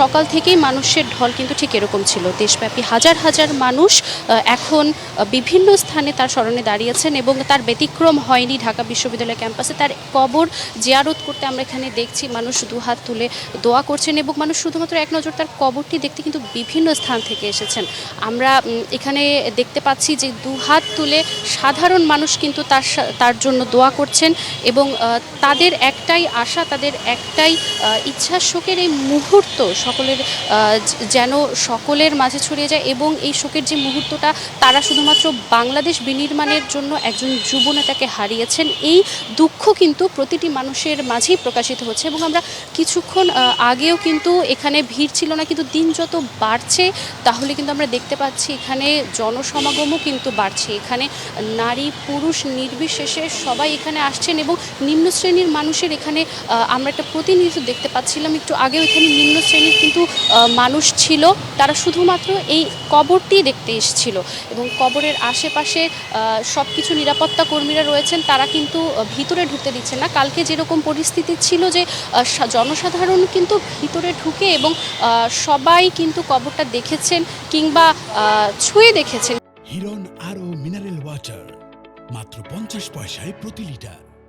সকাল থেকেই মানুষের ঢল কিন্তু ঠিক এরকম ছিল। দেশব্যাপী হাজার হাজার মানুষ এখন বিভিন্ন স্থানে তার স্মরণে দাঁড়িয়েছেন এবং তার ব্যতিক্রম হয়নি ঢাকা বিশ্ববিদ্যালয় ক্যাম্পাসে। তার কবর জিয়ারত করতে আমরা এখানে দেখছি, মানুষ দুহাত তুলে দোয়া করছেন এবং মানুষ শুধুমাত্র এক নজর তার কবরটি দেখতে কিন্তু বিভিন্ন স্থান থেকে এসেছেন। আমরা এখানে দেখতে পাচ্ছি যে দুহাত তুলে সাধারণ মানুষ কিন্তু তার তার জন্য দোয়া করছেন এবং তাদের একটাই আশা, তাদের একটাই ইচ্ছা শোকের এই মুহূর্ত সকলের যেন সকলের মাঝে ছড়িয়ে যায় এবং এই শোকের যে মুহূর্তটা, তারা শুধুমাত্র বাংলাদেশ বিনির্মাণের জন্য একজন যুব নেতাকে হারিয়েছেন, এই দুঃখ কিন্তু প্রতিটি মানুষের মাঝেই প্রকাশিত হচ্ছে এবং আমরা কিছুক্ষণ আগেও কিন্তু এখানে ভিড় ছিল না, কিন্তু দিন যত বাড়ছে, তাহলে কিন্তু আমরা দেখতে পাচ্ছি এখানে জনসমাগমও কিন্তু বাড়ছে। এখানে নারী, পুরুষ নির্বিশেষে সবাই এখানে আসছেন এবং নিম্ন শ্রেণির মানুষের এখানে আমরা একটা প্রতিনিধিত্ব দেখতে পাচ্ছিলাম, একটু আগেও এখানে নিম্ন শ্রেণির কিন্তু মানুষ ছিল, তারা শুধুমাত্র এই কবরটি দেখতে এসেছিল এবং কবরের আশেপাশে সব কিছু নিরাপত্তা কর্মীরা রয়েছেন, তারা কিন্তু ভিতরে ঢুকতে দিচ্ছেন না। কালকে যেরকম পরিস্থিতি ছিল যে জনসাধারণ কিন্তু ভিতরে ঢুকে এবং সবাই কিন্তু কবরটা দেখেছেন কিংবা ছুঁয়ে দেখেছেন। হিরন আরও মিনারেল ওয়াটার, মাত্র পঞ্চাশ পয়সায় প্রতি লিটার।